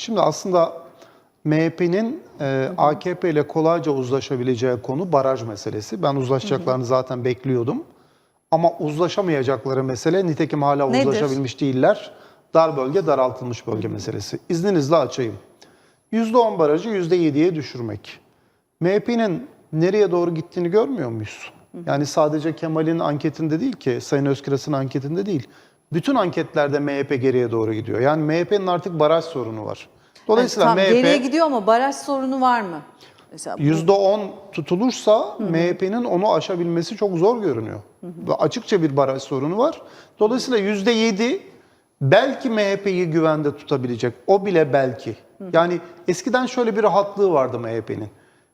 Şimdi aslında MHP'nin e, AKP ile kolayca uzlaşabileceği konu baraj meselesi. Ben uzlaşacaklarını zaten bekliyordum. Ama uzlaşamayacakları mesele nitekim hala Nedir? uzlaşabilmiş değiller. Dar bölge, daraltılmış bölge meselesi. İzninizle açayım. %10 barajı %7'ye düşürmek. MHP'nin nereye doğru gittiğini görmüyor muyuz? Yani sadece Kemal'in anketinde değil ki, Sayın Özkıras'ın anketinde değil. Bütün anketlerde MHP geriye doğru gidiyor. Yani MHP'nin artık baraj sorunu var. Dolayısıyla Tamam, MHP geriye gidiyor ama baraj sorunu var mı? Mesela bu- %10 tutulursa MHP'nin onu aşabilmesi çok zor görünüyor. Ve açıkça bir baraj sorunu var. Dolayısıyla %7 belki MHP'yi güvende tutabilecek. O bile belki. Yani eskiden şöyle bir rahatlığı vardı MHP'nin.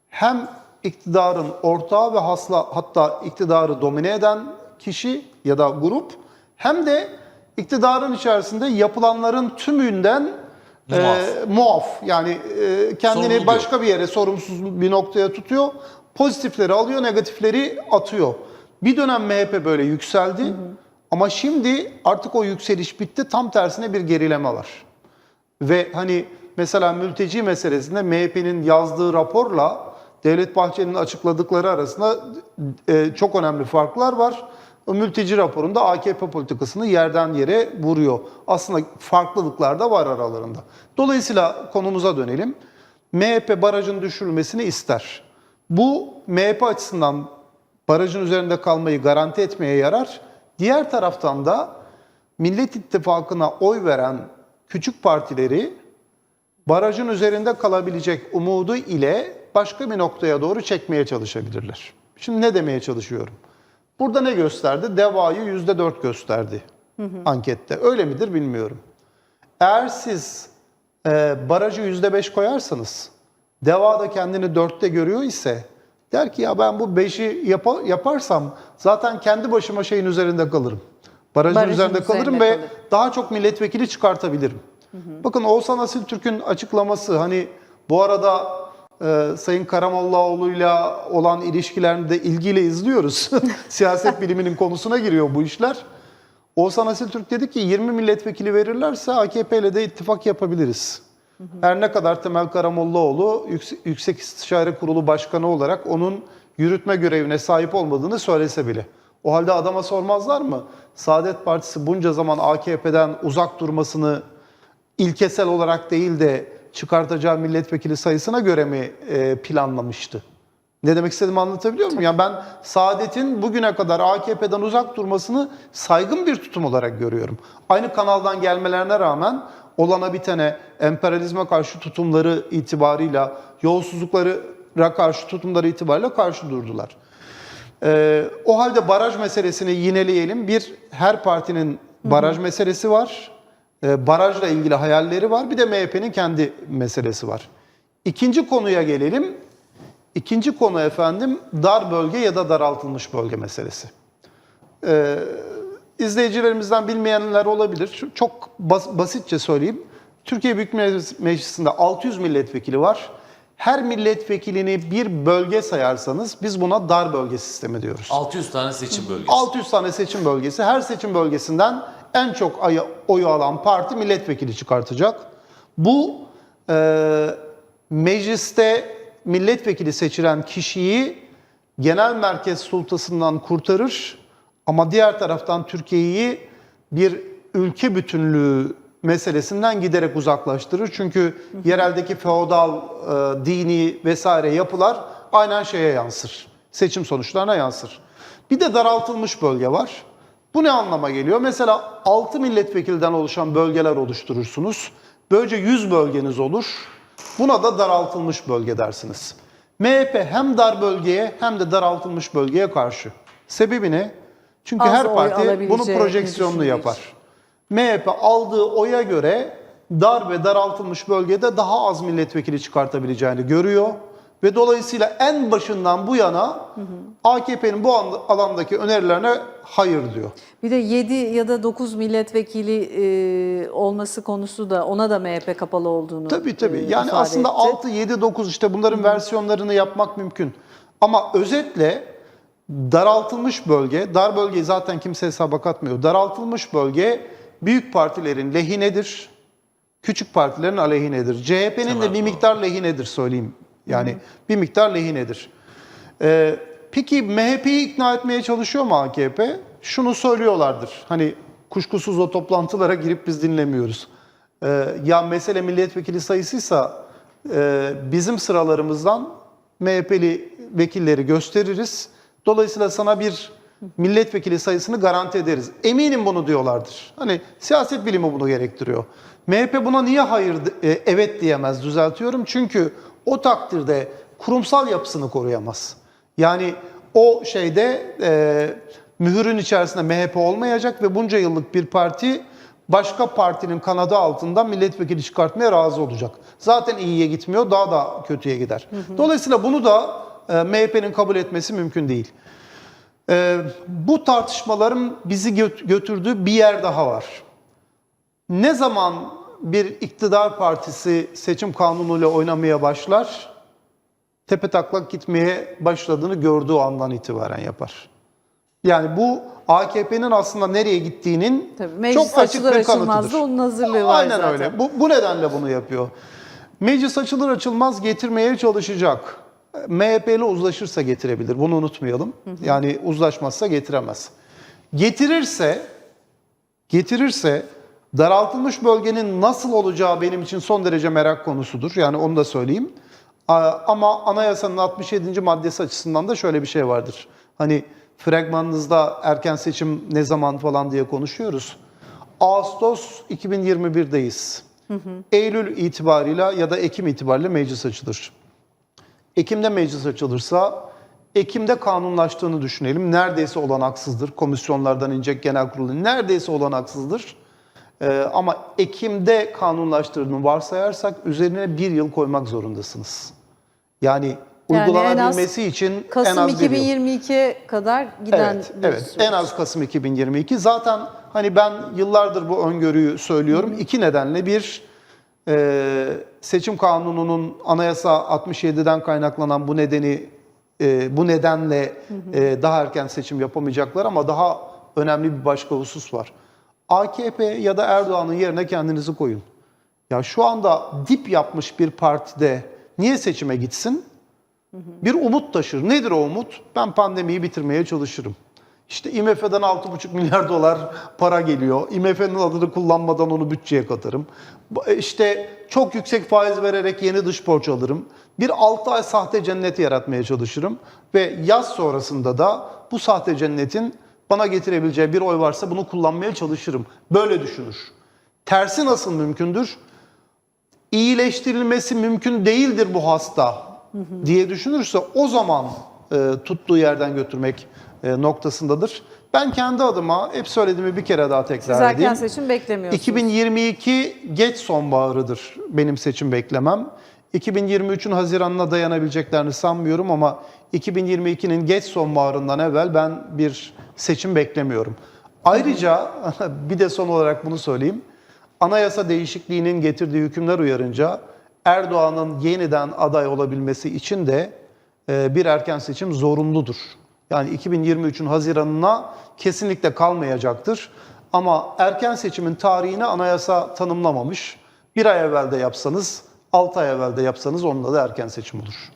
Hem iktidarın ortağı ve hasla, hatta iktidarı domine eden kişi ya da grup hem de iktidarın içerisinde yapılanların tümünden Muaf. e, muaf. Yani e, kendini Sorumluluk başka bir yere sorumsuz bir noktaya tutuyor. Pozitifleri alıyor, negatifleri atıyor. Bir dönem MHP böyle yükseldi. Ama şimdi artık o yükseliş bitti. Tam tersine bir gerileme var. Ve hani mesela mülteci meselesinde MHP'nin yazdığı raporla Devlet Bahçeli'nin açıkladıkları arasında e, çok önemli farklar var. Mülteci raporunda AKP politikasını yerden yere vuruyor. Aslında farklılıklar da var aralarında. Dolayısıyla konumuza dönelim. MHP barajın düşürülmesini ister. Bu MHP açısından barajın üzerinde kalmayı garanti etmeye yarar. Diğer taraftan da Millet İttifakı'na oy veren küçük partileri barajın üzerinde kalabilecek umudu ile başka bir noktaya doğru çekmeye çalışabilirler. Şimdi ne demeye çalışıyorum? Burada ne gösterdi? Deva'yı %4 gösterdi ankette. Öyle midir bilmiyorum. Eğer siz e, barajı %5 koyarsanız, Deva da kendini dörtte görüyor ise der ki ya ben bu 5'i yapa- yaparsam zaten kendi başıma şeyin üzerinde kalırım. Barajın, Barajın üzerinde kalırım üzerinde ve kalır. daha çok milletvekili çıkartabilirim. Bakın Oğuzhan Asiltürk'ün açıklaması hani bu arada e, Sayın Karamollaoğlu'yla olan ilişkilerini de ilgiyle izliyoruz. Siyaset biliminin konusuna giriyor bu işler. Oğuzhan Asiltürk dedi ki 20 milletvekili verirlerse AKP ile de ittifak yapabiliriz. Her ne kadar Temel Karamollaoğlu Yüksek, Yüksek İstişare Kurulu Başkanı olarak onun yürütme görevine sahip olmadığını söylese bile. O halde adama sormazlar mı? Saadet Partisi bunca zaman AKP'den uzak durmasını ilkesel olarak değil de çıkartacağı milletvekili sayısına göre mi e, planlamıştı? Ne demek istediğimi anlatabiliyor muyum? Yani ben Saadet'in bugüne kadar AKP'den uzak durmasını saygın bir tutum olarak görüyorum. Aynı kanaldan gelmelerine rağmen olana bitene, emperyalizme karşı tutumları itibarıyla, yolsuzluklara karşı tutumları itibariyle karşı durdular. Ee, o halde baraj meselesini yineleyelim. Bir, her partinin baraj meselesi var. Ee, barajla ilgili hayalleri var. Bir de MHP'nin kendi meselesi var. İkinci konuya gelelim. İkinci konu efendim dar bölge ya da daraltılmış bölge meselesi. Ee, izleyicilerimizden bilmeyenler olabilir. Çok bas- basitçe söyleyeyim. Türkiye Büyük Meclis- Meclisi'nde 600 milletvekili var. Her milletvekilini bir bölge sayarsanız biz buna dar bölge sistemi diyoruz. 600 tane seçim bölgesi. 600 tane seçim bölgesi. Her seçim bölgesinden en çok oyu alan parti milletvekili çıkartacak. Bu e, mecliste milletvekili seçilen kişiyi genel merkez sultasından kurtarır ama diğer taraftan Türkiye'yi bir ülke bütünlüğü meselesinden giderek uzaklaştırır. Çünkü yereldeki feodal, e, dini vesaire yapılar aynen şeye yansır. Seçim sonuçlarına yansır. Bir de daraltılmış bölge var. Bu ne anlama geliyor? Mesela 6 milletvekilden oluşan bölgeler oluşturursunuz. Böylece 100 bölgeniz olur. Buna da daraltılmış bölge dersiniz. MHP hem dar bölgeye hem de daraltılmış bölgeye karşı. Sebebi ne? Çünkü Az her parti bunu projeksiyonlu yapar. MHP aldığı oya göre dar ve daraltılmış bölgede daha az milletvekili çıkartabileceğini görüyor. Ve dolayısıyla en başından bu yana AKP'nin bu an- alandaki önerilerine hayır diyor. Bir de 7 ya da 9 milletvekili e, olması konusu da ona da MHP kapalı olduğunu Tabii tabii. e, Yani aslında etti. 6, 7, 9 işte bunların versiyonlarını yapmak mümkün. Ama özetle daraltılmış bölge, dar bölgeyi zaten kimse hesaba katmıyor. Daraltılmış bölge büyük partilerin lehinedir. küçük partilerin aleyhinedir. CHP'nin de bir miktar lehinedir söyleyeyim. Yani bir miktar lehinedir. Ee, peki MHP'yi ikna etmeye çalışıyor mu AKP? Şunu söylüyorlardır. Hani kuşkusuz o toplantılara girip biz dinlemiyoruz. Ee, ya mesele milletvekili sayısıysa e, bizim sıralarımızdan MHP'li vekilleri gösteririz. Dolayısıyla sana bir milletvekili sayısını garanti ederiz. Eminim bunu diyorlardır. Hani siyaset bilimi bunu gerektiriyor. MHP buna niye hayır e, evet diyemez düzeltiyorum. Çünkü o takdirde kurumsal yapısını koruyamaz. Yani o şeyde e, mühürün içerisinde MHP olmayacak ve bunca yıllık bir parti başka partinin kanadı altında milletvekili çıkartmaya razı olacak. Zaten iyiye gitmiyor, daha da kötüye gider. Dolayısıyla bunu da e, MHP'nin kabul etmesi mümkün değil. E, bu tartışmaların bizi gö- götürdüğü bir yer daha var. Ne zaman bir iktidar partisi seçim kanunuyla oynamaya başlar, tepe taklak gitmeye başladığını gördüğü andan itibaren yapar. Yani bu AKP'nin aslında nereye gittiğinin Tabii, çok açık bir kanıtıdır. da onun hazırlığı var Aynen zaten. öyle. Bu, bu nedenle bunu yapıyor. Meclis açılır açılmaz getirmeye çalışacak. MHP'li uzlaşırsa getirebilir. Bunu unutmayalım. Yani uzlaşmazsa getiremez. Getirirse getirirse daraltılmış bölgenin nasıl olacağı benim için son derece merak konusudur. Yani onu da söyleyeyim. Ama anayasanın 67. maddesi açısından da şöyle bir şey vardır. Hani fragmanınızda erken seçim ne zaman falan diye konuşuyoruz. Ağustos 2021'deyiz. Eylül itibarıyla ya da Ekim itibariyle meclis açılır. Ekim'de meclis açılırsa Ekim'de kanunlaştığını düşünelim. Neredeyse olanaksızdır. Komisyonlardan inecek genel kurulun neredeyse olanaksızdır. Ee, ama Ekim'de kanunlaştırdığını varsayarsak üzerine bir yıl koymak zorundasınız. Yani Yani en az uygulanabilmesi için Kasım en az bir yıl. 2022'ye kadar giden Evet, bir evet. süreç. En az Kasım 2022. Zaten hani ben yıllardır bu öngörüyü söylüyorum. İki nedenle bir e, seçim kanununun anayasa 67'den kaynaklanan bu nedeni e, bu nedenle e, daha erken seçim yapamayacaklar ama daha önemli bir başka husus var. AKP ya da Erdoğan'ın yerine kendinizi koyun. Ya şu anda dip yapmış bir partide niye seçime gitsin? Bir umut taşır. Nedir o umut? Ben pandemiyi bitirmeye çalışırım. İşte IMF'den 6,5 milyar dolar para geliyor. IMF'nin adını kullanmadan onu bütçeye katarım. Bu- İşte çok yüksek faiz vererek yeni dış borç alırım. Bir 6 ay sahte cennet yaratmaya çalışırım. Ve yaz sonrasında da bu sahte cennetin bana getirebileceği bir oy varsa bunu kullanmaya çalışırım. Böyle düşünür. Tersi nasıl mümkündür? iyileştirilmesi mümkün değildir bu hasta diye düşünürse o zaman e, tuttuğu yerden götürmek e, noktasındadır. Ben kendi adıma hep söylediğimi bir kere daha tekrar Siz erken edeyim. seçim beklemiyorsunuz. 2022 geç sonbaharıdır benim seçim beklemem. 2023'ün Haziran'ına dayanabileceklerini sanmıyorum ama 2022'nin geç sonbaharından evvel ben bir seçim beklemiyorum. Ayrıca bir de son olarak bunu söyleyeyim. Anayasa değişikliğinin getirdiği hükümler uyarınca Erdoğan'ın yeniden aday olabilmesi için de e, bir erken seçim zorunludur. Yani 2023'ün Haziran'ına kesinlikle kalmayacaktır. Ama erken seçimin tarihini anayasa tanımlamamış. Bir ay evvel de yapsanız, 6 ay evvel de yapsanız onunla da erken seçim olur.